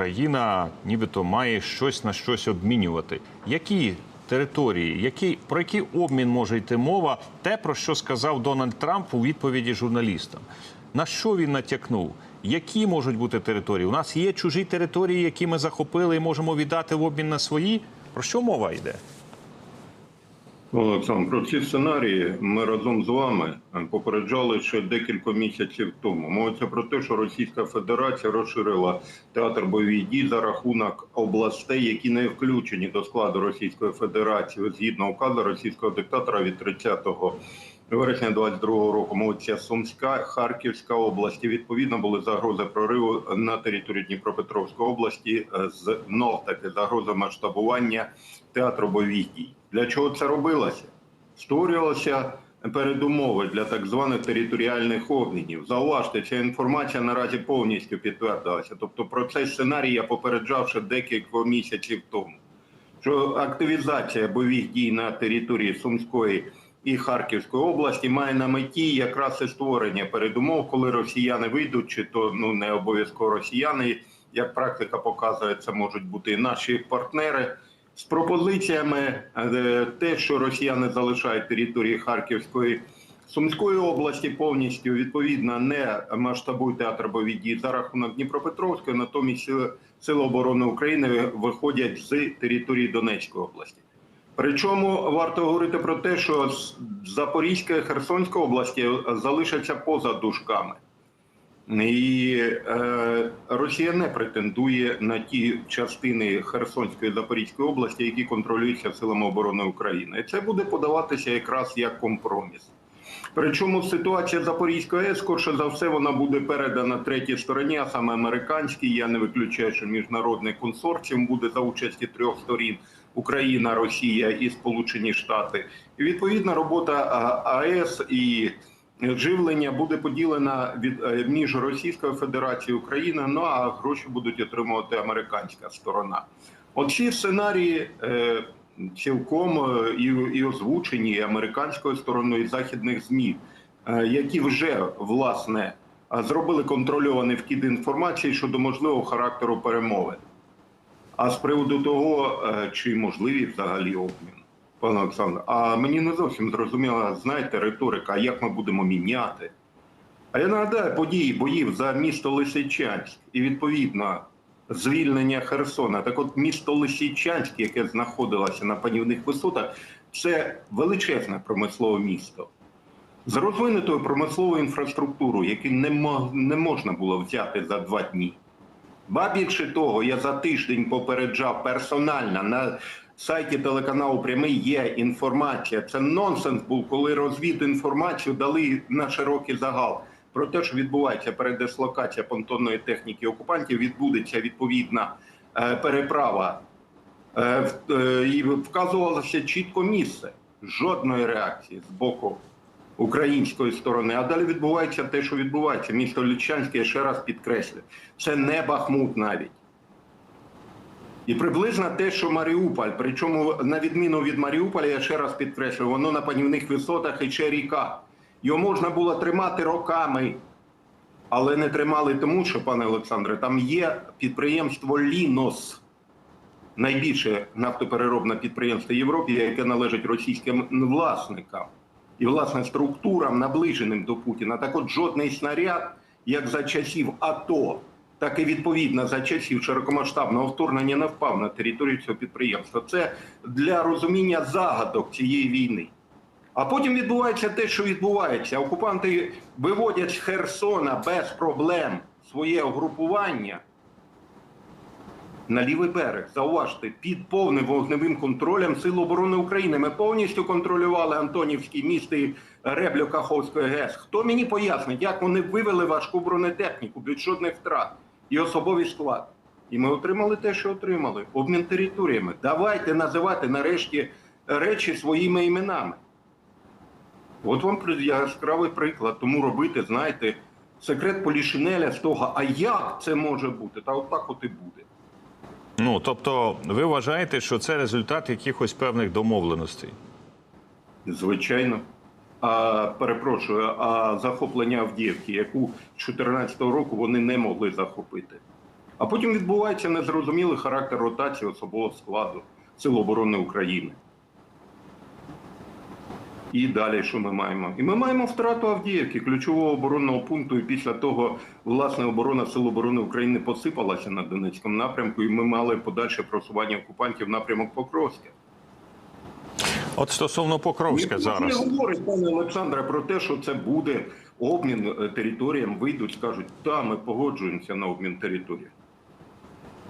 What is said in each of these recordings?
Україна нібито має щось на щось обмінювати. Які території, які, про який обмін може йти мова? Те, про що сказав Дональд Трамп у відповіді журналістам. На що він натякнув? Які можуть бути території? У нас є чужі території, які ми захопили і можемо віддати в обмін на свої. Про що мова йде? Олександр, про ці сценарії ми разом з вами попереджали ще декілька місяців тому. Мовиться про те, що Російська Федерація розширила театр бойових дій за рахунок областей, які не включені до складу Російської Федерації згідно указу російського диктатора від 30 вересня 22-го року. Мовиться Сумська, Харківська області. Відповідно були загрози прориву на території Дніпропетровської області е, знов таки загрози масштабування театру бойових дій. Для чого це робилося? Створювалося передумови для так званих територіальних обмінів. Зауважте, ця інформація наразі повністю підтвердилася. Тобто про цей сценарій я попереджав ще декілька місяців тому. Що активізація бойових дій на території Сумської і Харківської області має на меті якраз і створення передумов, коли росіяни вийдуть, чи то ну не обов'язково росіяни, як практика показує, це можуть бути і наші партнери з пропозиціями е, те, що росіяни залишають території Харківської Сумської області повністю відповідно не масштабують театр бойових дій за рахунок Дніпропетровської, натомість Сили оборони України виходять з території Донецької області. Причому варто говорити про те, що Запорізька і Херсонська області залишаться поза дужками. І е, Росія не претендує на ті частини Херсонської і Запорізької області, які контролюються силами оборони України. І це буде подаватися якраз як компроміс. Причому ситуація Запорізької АЕС, скорше за все, вона буде передана третій стороні, а саме американській. Я не виключаю, що міжнародний консорціум буде за участі трьох сторін: Україна, Росія і Сполучені Штати. І відповідна робота АЕС і живлення буде поділена від е, між Російською Федерацією Україною. Ну а гроші будуть отримувати американська сторона. Оці сценарії е, цілком е, і, і озвучені і американською стороною і західних змі, які вже власне зробили контрольований вкид інформації щодо можливого характеру перемови. А з приводу того, е, чи можливі взагалі обмін, пане Олександр, а мені не зовсім зрозуміла, знаєте, риторика, як ми будемо міняти. А я нагадаю події боїв за місто Лисичанськ і відповідно звільнення Херсона. Так от місто Лисичанськ, яке знаходилося на панівних висотах, це величезне промислове місто. З розвинутою промисловою інфраструктурою, яку не можна було взяти за два дні. Ба більше того, я за тиждень попереджав персонально на сайті телеканалу Прямий є інформація. Це нонсенс був, коли розвід інформацію дали на широкий загал. Про те, що відбувається передислокація понтонної техніки окупантів, відбудеться відповідна е, переправа. Е, е, і вказувалося чітко місце. Жодної реакції з боку української сторони. А далі відбувається те, що відбувається. Місто Лічанське, я ще раз підкреслю, це не Бахмут навіть. І приблизно те, що Маріуполь, причому на відміну від Маріуполя, я ще раз підкреслю, воно на панівних висотах і ще ріка. Його можна було тримати роками, але не тримали тому, що, пане Олександре, там є підприємство Лінос, найбільше нафтопереробне підприємство Європі, яке належить російським власникам і власне структурам, наближеним до Путіна. Так от жодний снаряд, як за часів АТО, так і відповідно за часів широкомасштабного вторгнення не впав на територію цього підприємства. Це для розуміння загадок цієї війни. А потім відбувається те, що відбувається. Окупанти виводять з Херсона без проблем своє угрупування на лівий берег. Зауважте, під повним вогневим контролем Сил оборони України. Ми повністю контролювали Антонівський міст і Реблю Каховської ГЕС. Хто мені пояснить, як вони вивели важку бронетехніку без жодних втрат і особовий склад? І ми отримали те, що отримали. Обмін територіями. Давайте називати нарешті речі своїми іменами. От вам яскравий приклад. Тому робити, знаєте, секрет Полішинеля з того, а як це може бути? Та от так от і буде. Ну тобто, ви вважаєте, що це результат якихось певних домовленостей? Звичайно. А перепрошую, а захоплення Авдіївки, яку з 2014 року вони не могли захопити. А потім відбувається незрозумілий характер ротації особового складу Сил оборони України. І далі що ми маємо? І ми маємо втрату Авдіївки, ключового оборонного пункту. І після того власне оборона Сил оборони України посипалася на Донецькому напрямку, і ми мали подальше просування окупантів в напрямок Покровська. От стосовно Покровська ж зараз. не говорить, пане Олександре, про те, що це буде обмін е, територіям. Вийдуть, скажуть, та ми погоджуємося на обмін територіям.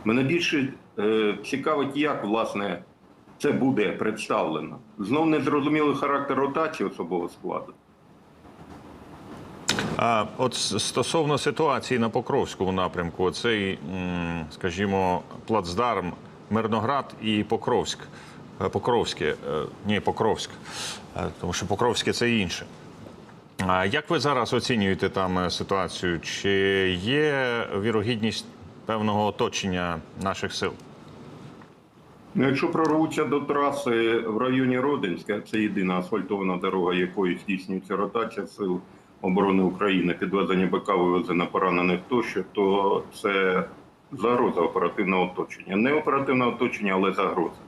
Мене більше е, цікавить, як власне це буде представлено. Знов незрозумілий характер ротації особового складу. А от стосовно ситуації на Покровському напрямку, цей, скажімо, плацдарм Мирноград і Покровськ. Е, Покровське, е, ні, Покровськ, Е, тому що Покровське це інше. А як ви зараз оцінюєте там ситуацію? Чи є вірогідність певного оточення наших сил? Ну, якщо прорвуться до траси в районі Родинська, це єдина асфальтована дорога, якою здійснюється ротація сил оборони України, підвезення БК, вивезення поранених тощо, то це загроза оперативного оточення. Не оперативне оточення, але загроза.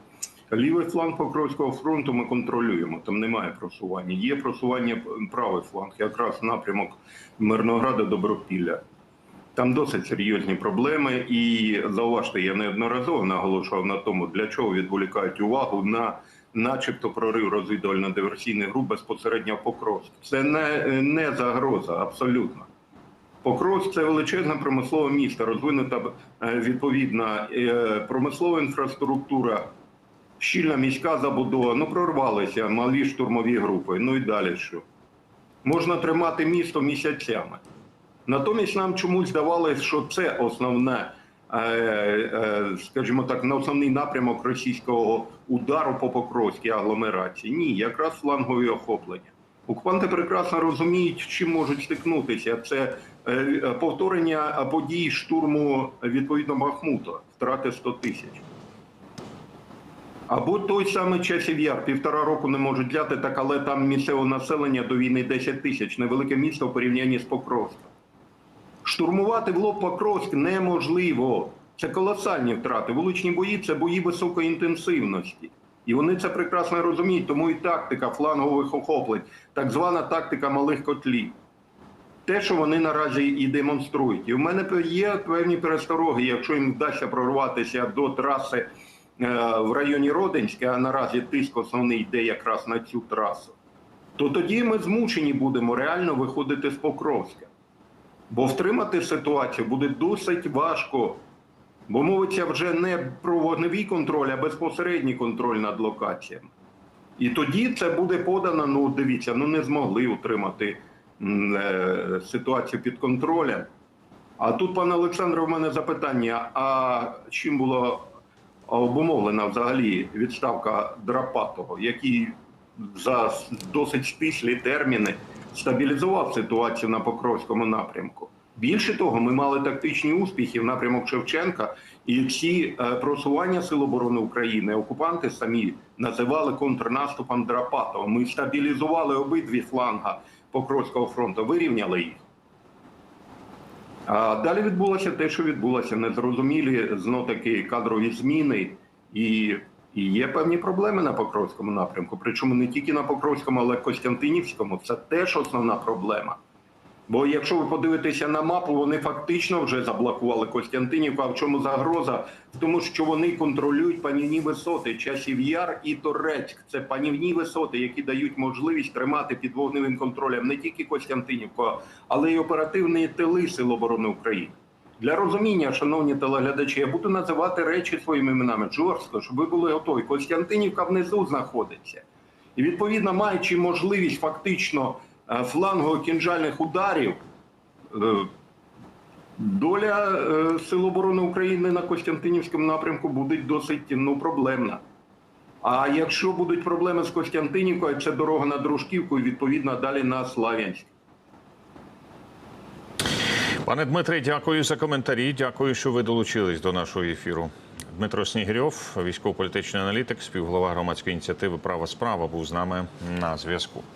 Лівий фланг Покровського фронту ми контролюємо, там немає просування. Є просування правий фланг, якраз напрямок Мирнограда Добропілля. Там досить серйозні проблеми, і зауважте, я неодноразово наголошував на тому, для чого відволікають увагу на, начебто, прорив розвідувально-диверсійних груп безпосередньо Покровськ. Це не, не загроза, абсолютно. Покровськ це величезне промислове місто, розвинута е, відповідна е, промислова інфраструктура, щільна міська забудова. Ну прорвалися малі штурмові групи. Ну і далі що? Можна тримати місто місяцями. Натомість нам чомусь здавалося, що це основне, е, е, скажімо так, на основний напрямок російського удару по Покровській агломерації. Ні, якраз флангові охоплення. Окупанти прекрасно розуміють, чим можуть стикнутися. Це е, повторення подій штурму відповідно Бахмута, втрати 100 тисяч. Або той самий часів яр, півтора року не можуть взяти, так але там місцеве населення до війни 10 тисяч, невелике місто в порівнянні з Покровськом. Штурмувати в лоб Покровськ неможливо. Це колосальні втрати. Вуличні бої це бої високої інтенсивності. І вони це прекрасно розуміють, тому і тактика флангових охоплень, так звана тактика малих котлів. Те, що вони наразі і демонструють. І в мене є певні перестороги, якщо їм вдасться прорватися до траси е, в районі Родинська, а наразі тиск основний йде якраз на цю трасу, то тоді ми змушені будемо реально виходити з Покровська. Бо втримати ситуацію буде досить важко. Бо мовиться вже не про вогневий контроль, а безпосередній контроль над локаціями. І тоді це буде подано, ну дивіться, ну не змогли утримати е, ситуацію під контролем. А тут, пане Олександре, в мене запитання: а чим була обумовлена взагалі відставка Драпатого, який за досить стислі терміни стабілізував ситуацію на Покровському напрямку? Більше того, ми мали тактичні успіхи в напрямок Шевченка, і ці е, просування Сил оборони України окупанти самі називали контрнаступом Драпатова. Ми стабілізували обидві фланга Покровського фронту, вирівняли їх. А далі відбулося те, що відбулося. Незрозумілі знов таки кадрові зміни, і, і є певні проблеми на Покровському напрямку. Причому не тільки на Покровському, але й Костянтинівському. Це теж основна проблема. Бо якщо ви подивитеся на мапу, вони фактично вже заблокували Костянтинівку. А в чому загроза? В тому, що вони контролюють панівні висоти, часів яр і Торецьк. Це панівні висоти, які дають можливість тримати під вогневим контролем не тільки Костянтинівку, але й оперативні тили Сил оборони України. Для розуміння, шановні телеглядачі, я буду називати речі своїми іменами жорстко, щоб ви були готові. Костянтинівка внизу знаходиться. І відповідно, маючи можливість фактично е, флангово-кінжальних ударів, е, доля е, Сил оборони України на Костянтинівському напрямку буде досить ну, проблемна. А якщо будуть проблеми з Костянтинівкою, це дорога на Дружківку і відповідно далі на Слав'янськ. Пане Дмитре, дякую за коментарі. Дякую, що ви долучились до нашого ефіру. Дмитро Снігирьов, військово-політичний аналітик, співголова громадської ініціативи Права справа, був з нами на зв'язку.